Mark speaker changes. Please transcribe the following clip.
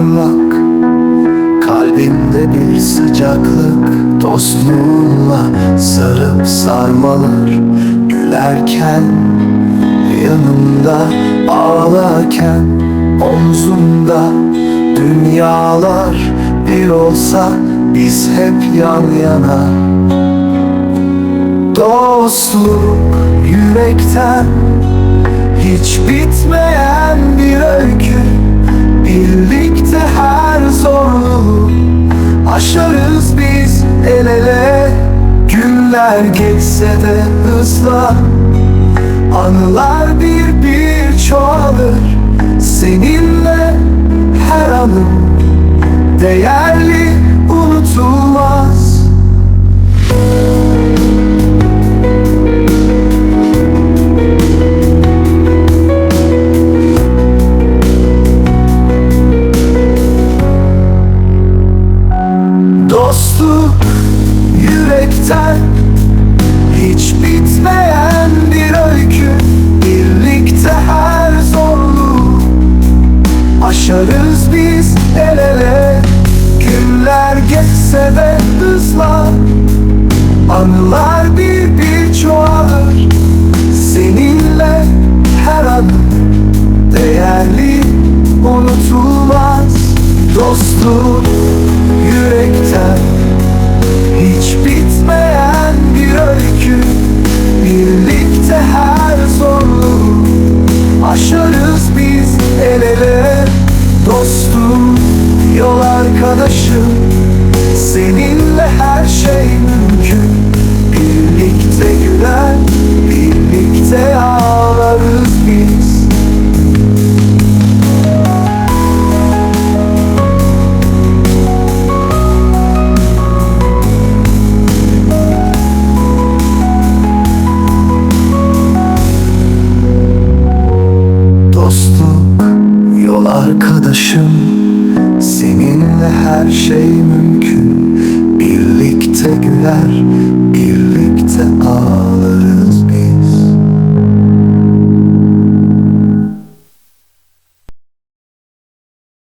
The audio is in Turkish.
Speaker 1: parlak Kalbimde bir sıcaklık Dostluğunla sarıp sarmalar Gülerken yanımda Ağlarken omzumda Dünyalar bir olsa Biz hep yan yana. Dostluk yürekten hiç bitmeyen bir öykü Birlikte her zorluğu Aşarız biz el ele. Günler geçse de hızla Anılar bir bir çoğalır Anılar bir bir çoğalır. Seninle her anım Değerli unutulmaz. Dostluk yürekten Hiç bitmeyen bir öykü. Birlikte her zorluğu Aşarız biz el ele. Dostum, yol arkadaşım. Seninle her şey mümkün arkadaşım. Seninle her şey mümkün. Birlikte güler, birlikte ağlarız